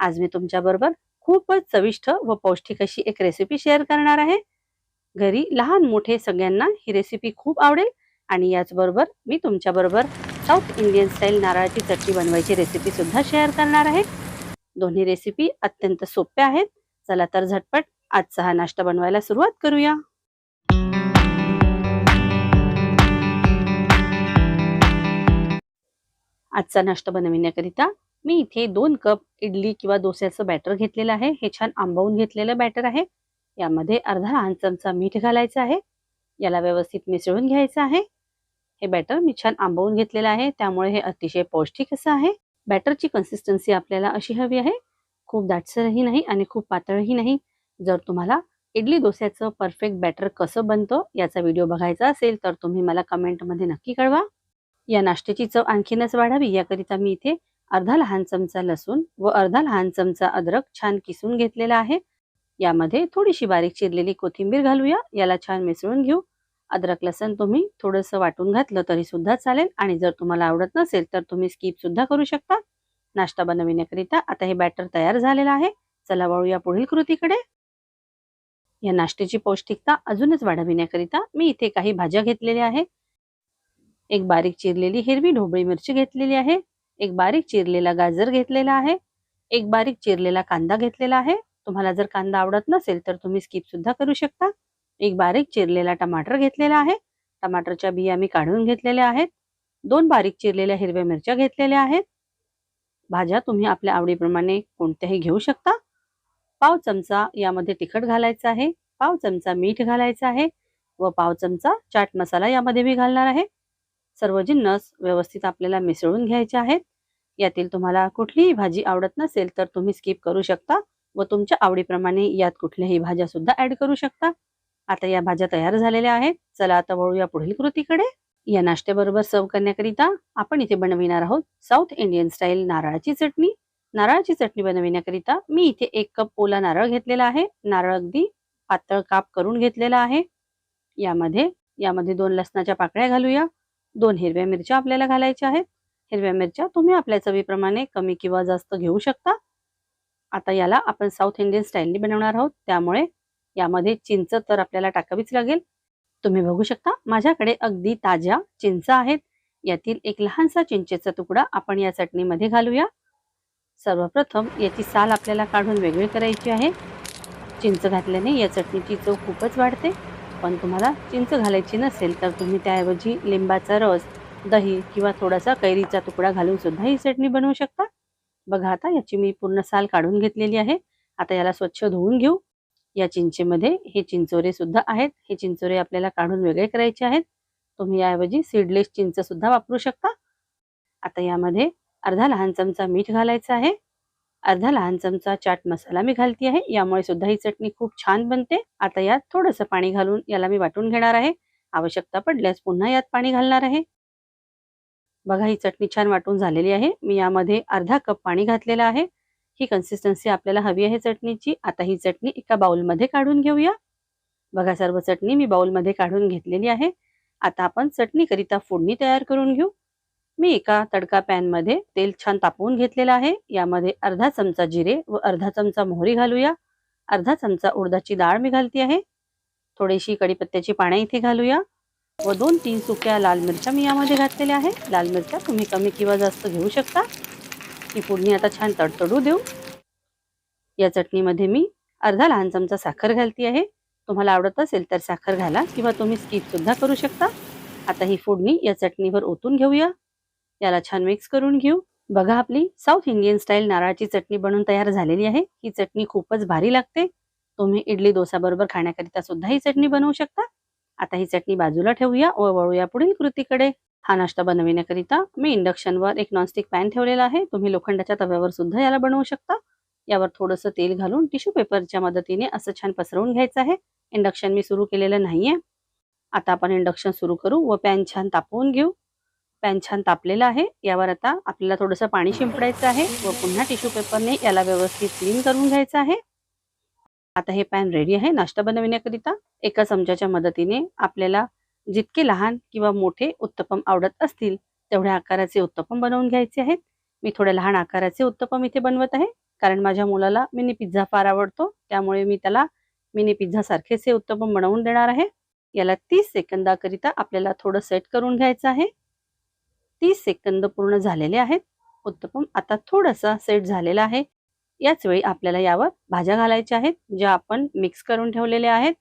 आज मी तुमच्याबरोबर खूपच चविष्ट व पौष्टिक अशी एक रेसिपी शेअर करणार आहे. घरी लहान मोठे सगळ्यांना ही रेसिपी खूप आवडेल आणि याचबरोबर मी तुमच्याबरोबर साऊथ इंडियन स्टाईल नारळाची चटणी बनवायची रेसिपी सुद्धा शेअर करणार आहे. दोन्ही रेसिपी अत्यंत सोप्या आहेत. चला तर झटपट आजचा हा नाश्ता बनवायला सुरुवात करूया. आजचा नाश्ता बनविण्याकरिता मी इथे दोन कप इडली किंवा डोस्याचं बॅटर घेतलेलं आहे. हे छान आंबवून घेतलेलं बॅटर आहे. यामध्ये अर्धा लहान चमचा मीठ घालायचं आहे. याला व्यवस्थित मिसळून घ्यायचं आहे. हे बॅटर मी छान आंबवून घेतलेलं आहे. त्यामुळे हे अतिशय पौष्टिक असं आहे. बॅटरची कन्सिस्टन्सी आपल्याला अशी हवी आहे. खूप दाटसरही नाही आणि खूप पातळही नाही. जर तुम्हाला इडली डोस्याचं परफेक्ट बॅटर कसं बनतं याचा व्हिडिओ बघायचा असेल तर तुम्ही मला कमेंटमध्ये नक्की कळवा. या नाश्त्याची चव आणखीनच वाढावी याकरिता मी इथे अर्धा लहान चमचा लसूण व अर्धा लहान चमचा अद्रक छान किसून घेतलेला आहे. यामध्ये थोडीशी बारीक चिरलेली कोथिंबीर घालूया. याला छान मिसळून घेऊ. अद्रक लसण तुम्ही थोडंसं वाटून घातलं तरी सुद्धा चालेल. आणि जर तुम्हाला आवडत नसेल तर तुम्ही स्किप सुद्धा करू शकता. नाश्ता बनविण्याकरिता आता हे बॅटर तयार झालेलं आहे. चला वळूया पुढील कृतीकडे. या नाश्त्याची पौष्टिकता अजूनच वाढविण्याकरिता मी इथे काही भाज्या घेतलेल्या आहे. एक बारीक चिरलेली हिरवी ढोबळी मिरची घेतलेली आहे. एक बारीक चिरलेला गाजर घेतलेला आहे. एक बारीक चिरलेला कांदा घेतलेला आहे. तुम्हाला जर कांदा आवडत नसेल तर तुम्ही स्किप सुद्धा करू शकता. एक बारीक चिरलेला टमाटर घेतलेला आहे. टमाटरच्या बिया मी काढून घेतलेल्या आहेत. दोन बारीक चिरलेल्या हिरव्या मिरच्या घेतलेल्या आहेत. भाज्या तुम्ही आपल्या आवडीप्रमाणे कोणत्याही घेऊ शकता. पाव चमचा यामध्ये तिखट घालायचं आहे. पाव चमचा मीठ घालायचं आहे व पाव चमचा चाट मसाला यामध्ये मी घालणार आहे. सर्व जिन्नस व्यवस्थित आपल्याला मिसळून घ्यायचे आहेत. यातील तुम्हाला कुठलीही भाजी आवडत नसेल तर तुम्ही स्किप करू शकता व तुमच्या आवडीप्रमाणे यात कुठल्याही भाज्या सुद्धा ऍड करू शकता. आता या भाज्या तयार झालेल्या आहेत. चला आता वळूया पुढील कृतीकडे. या नाश्त्याबरोबर सर्व करण्याकरिता आपण इथे बनविणार आहोत साऊथ इंडियन स्टाईल नारळाची चटणी. नारळाची चटणी बनविण्याकरिता मी इथे एक कप ओला नारळ घेतलेला आहे. नारळ अगदी पातळ काप करून घेतलेला आहे. यामध्ये यामध्ये दोन लसणाच्या पाकळ्या घालूया. दोन हिरव्या मिरच्या आपल्याला घालायच्या आहेत. हिरव्या मिरच्या तुम्ही आपल्या चवीप्रमाणे कमी किंवा जास्त घेऊ शकता. आता याला आपण साऊथ इंडियन स्टाईलनी बनवणार आहोत. त्यामुळे यामध्ये चिंच तर आपल्याला टाकावीच लागेल. तुम्ही बघू शकता माझ्याकडे अगदी ताज्या चिंच आहेत. यातील एक लहानसा चिंचेचा तुकडा आपण या चटणीमध्ये घालूया. सर्वप्रथम याची साल आपल्याला काढून वेगळी करायची आहे. चिंच घातल्याने या चटणीची चव खूपच वाढते. पण तुम्हाला चिंच घालायची नसेल तर तुम्ही त्याऐवजी लिंबाचा रस दही किंवा थोडासा कैरीचा तुकडा घालून सुद्धा ही चटणी बनवू शकता. बघा आता याची मी पूर्ण साल काढून घेतलेली आहे. आता याला स्वच्छ धुवून घेऊ. या चिंचेमध्ये हे चिंचोरे सुद्धा आहेत. हे चिंचोरे आपल्याला काढून वेगळे करायचे आहेत. तुम्ही याऐवजी सीडलेस चिंच सुद्धा वापरू शकता. आता यामध्ये अर्धा लहान चमचा मीठ घालायचा आहे. अर्धा लहान चमचा चाट मसाला मी घालती आहे. यामुळे सुद्धा ही चटणी खूप छान बनते. आता यात थोडंसं पाणी घालून याला मी वाटून घेणार आहे. आवश्यकता पडल्यास पुन्हा यात पाणी घालणार आहे. बघा ही चटणी छान वाटून झालेली आहे. मी यामध्ये अर्धा कप पाणी घातलेलं आहे. ही कन्सिस्टन्सी आपल्याला हवी आहे चटणीची. आता ही चटणी एका बाउलमध्ये काढून घेऊया. बघा सर्व चटणी मी बाउलमध्ये काढून घेतलेली आहे. आता आपण चटणीकरिता फोडणी तयार करून घेऊ. मी एका तडका पॅनमध्ये तेल छान तापवून घेतलेलं आहे. यामध्ये अर्धा चमचा जिरे व अर्धा चमचा मोहरी घालूया. अर्धा चमचा उडदाची डाळ मी घालती आहे. थोडीशी कडीपत्त्याची पाने इथे घालूया. व दोन तीन सुक्या लाल मिरच्या मी यामध्ये घातलेल्या आहे. लाल मिरच्या तुम्ही कमी किंवा जास्त घेऊ शकता. ही फोडणी आता छान तडतडू देऊ. या चटणीमध्ये मी अर्धा लहान चमचा साखर घालती आहे. तुम्हाला आवडत असेल तर साखर घाला किंवा तुम्ही स्किपसुद्धा करू शकता. आता ही फोडणी या चटणीवर ओतून घेऊया. याला छान मिक्स करून घेऊ. बघा आपली साऊथ इंडियन स्टाईल नारळाची चटणी बनवून तयार झालेली आहे. ही चटणी खूपच भारी लागते. तुम्ही इडली डोसा बरोबर खाण्याकरिता सुद्धा ही चटणी बनवू शकता. आता ही चटणी बाजूला ठेवूया व वळूया पुढील कृतीकडे. हा नाश्ता बनविण्याकरिता मी इंडक्शनवर एक नॉनस्टिक पॅन ठेवलेला आहे. तुम्ही लोखंडाच्या तव्यावर सुद्धा याला बनवू शकता. यावर थोडंसं तेल घालून टिश्यू पेपरच्या मदतीने असं छान पसरवून घ्यायचं आहे. इंडक्शन मी सुरू केलेलं नाहीये. आता आपण इंडक्शन सुरू करू व पॅन छान तापवून घेऊ. पॅन छान तापलेला आहे. यावर आता आपल्याला थोडंसं पाणी शिंपडायचं आहे व पुन्हा टिश्यू पेपरने याला व्यवस्थित क्लीन करून घ्यायचं आहे. आता हे पॅन रेडी आहे. नाश्ता बनविण्याकरिता एका चमच्याच्या मदतीने आपल्याला जितके लहान किंवा मोठे उत्तपम आवडत असतील तेवढ्या आकाराचे उत्तपम बनवून घ्यायचे आहेत. मी थोड्या लहान आकाराचे उत्तपम इथे बनवत आहे. कारण माझ्या मुलाला मिनी पिझ्झा फार आवडतो. त्यामुळे मी त्याला मिनी पिझ्झा सारखेच हे उत्तपम बनवून देणार आहे. याला तीस सेकंदाकरिता आपल्याला थोडं सेट करून घ्यायचं आहे. तीस सेकंद पूर्ण झालेले आहेत. उत्तपम आता थोडासा सेट झालेला आहे. याच वेळी आपल्याला यावर भाज्या घालायच्या आहेत ज्या आपण मिक्स करून ठेवलेल्या आहेत.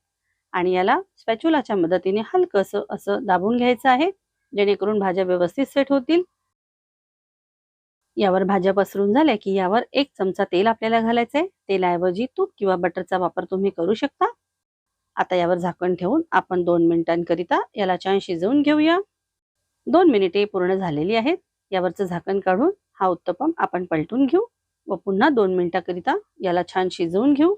आणि याला स्पॅच्युलाच्या मदतीने हलकंसं असं दाबून घ्यायचं आहे जेणेकरून भाज्या व्यवस्थित सेट होतील. यावर भाज्या पसरून झाल्या की यावर एक चमचा तेल आपल्याला घालायचं आहे तेलाऐवजी तूप किंवा बटरचा वापर तुम्ही करू शकता. आता यावर झाकण ठेवून आपण दोन मिनिटांकरिता याला छान शिजवून घेऊया. दोन मिनिटे पूर्ण झालेली आहेत. यावरचं झाकण काढून हा उत्तपम आपण पलटून घेऊ व पुन्हा दोन मिनिटाकरिता याला छान शिजवून घेऊ.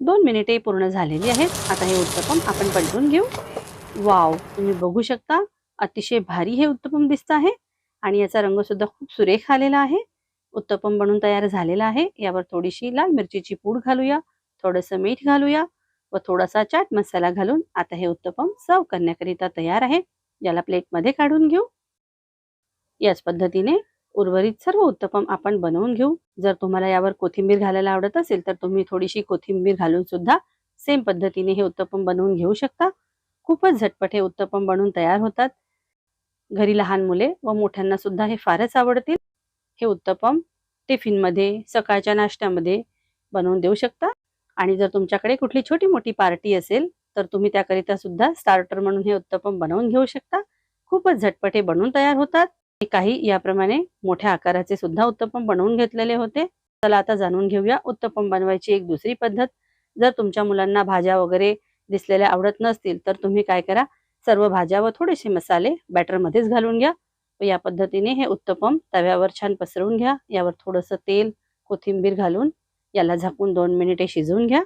दोन मिनिटे पूर्ण झालेली आहेत. आता हे उत्तपम आपण पलटून घेऊ. वाव! तुम्ही बघू शकता अतिशय भारी हे उत्तपम दिसत आहे आणि याचा रंग सुद्धा खूप सुरेख आलेला आहे. उत्तपम बनून तयार झालेला आहे. यावर थोडीशी लाल मिरचीची पूड घालूया थोडंसं मीठ घालूया व थोडासा चाट मसाला घालून आता हे उत्तपम सर्व करण्याकरिता तयार आहे. याला प्लेटमध्ये काढून घेऊ. याच पद्धतीने उर्वरित सर्व उत्तपम आपण बनवून घेऊ. जर तुम्हाला यावर कोथिंबीर घालायला आवडत असेल तर तुम्ही थोडीशी कोथिंबीर घालून सुद्धा सेम पद्धतीने हे उत्तपम बनवून घेऊ शकता. खूपच झटपट हे उत्तपम बनवून तयार होतात. घरी लहान मुले व मोठ्यांना सुद्धा हे फारच आवडतील. हे उत्तपम टिफिनमध्ये सकाळच्या नाश्त्यामध्ये बनवून देऊ शकता. आणि जर तुमच्याकडे कुठली छोटी मोठी पार्टी असेल तर तुम्ही त्याकरिता सुद्धा स्टार्टर म्हणून हे उत्तपम बनवून घेऊ शकता. खूपच झटपटे बनवून तयार होतात. काही याप्रमाणे मोठ्या आकाराचे सुद्धा उत्तपम बनवून घेतलेले होते. चला आता जाणून घेऊया उत्तपम बनवायची एक दुसरी पद्धत. जर तुमच्या मुलांना भाज्या वगैरे दिसलेल्या आवडत नसतील तर तुम्ही काय करा? सर्व भाज्या व थोडेसे मसाले बॅटरमध्येच घालून घ्या. व या पद्धतीने हे उत्तपम तव्यावर छान पसरवून घ्या. यावर थोडंसं तेल कोथिंबीर घालून याला झाकून दोन मिनिटे शिजवून घ्या.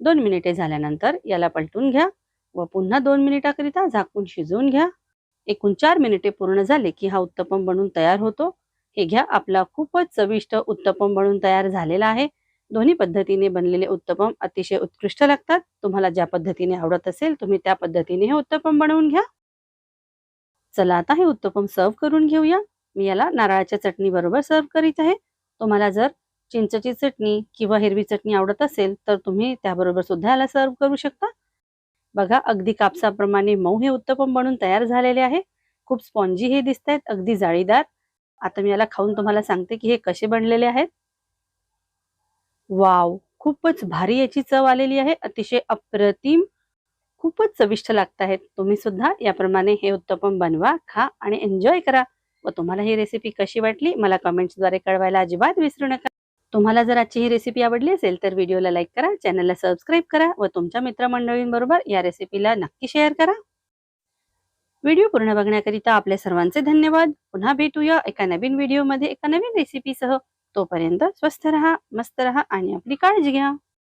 दोन मिनिटे झाल्यानंतर याला पलटून घ्या व पुन्हा दोन मिनिटाकरिता झाकून शिजवून घ्या. एकूण चार मिनिटे पूर्ण झाले की हा उत्तपम बनून तयार होतो. हे घ्या आपला खूपच चविष्ट उत्तपम बनून तयार झालेला आहे. दोन्ही पद्धतीने बनलेले उत्तपम अतिशय उत्कृष्ट लागतात. तुम्हाला ज्या पद्धतीने आवडत असेल तुम्ही त्या पद्धतीने हे उत्तपम बनवून घ्या. चला आता हे उत्तपम सर्व करून घेऊया. मी याला नारळाच्या चटणी बरोबर सर्व करीत आहे. तुम्हाला जर चिंचची चटणी किंवा हिरवी चटणी आवडत असेल तर तुम्ही त्याबरोबर सुद्धा याला सर्व करू शकता. बघा अगदी कापसाप्रमाणे मऊ हे उत्तपम बनून तयार झालेले आहे. खूप स्पॉन्जी हे दिसत आहेत अगदी जाळीदार. आता मी याला खाऊन तुम्हाला सांगते की हे कसे बनलेले आहेत. वाव खूपच भारी याची चव आलेली आहे. अतिशय अप्रतिम खूपच चविष्ट लागत आहेत. तुम्ही सुद्धा याप्रमाणे हे उत्तपम बनवा खा आणि एन्जॉय करा. व तुम्हाला ही रेसिपी कशी वाटली मला कमेंट्सद्वारे कळवायला अजिबात विसरू नका. तुम्हाला जर आजची ही रेसिपी आवडली असेल तर व्हिडिओला लाईक करा चॅनलला सबस्क्राईब करा व तुमच्या मित्रमंडळींबरोबर या रेसिपीला नक्की शेअर करा. व्हिडिओ पूर्ण बघण्याकरिता आपल्या सर्वांचे धन्यवाद. पुन्हा भेटूया एका नवीन व्हिडिओमध्ये एका नवीन रेसिपीसह तोपर्यंत स्वस्थ रहा मस्त रहा आणि आपली काळजी घ्या.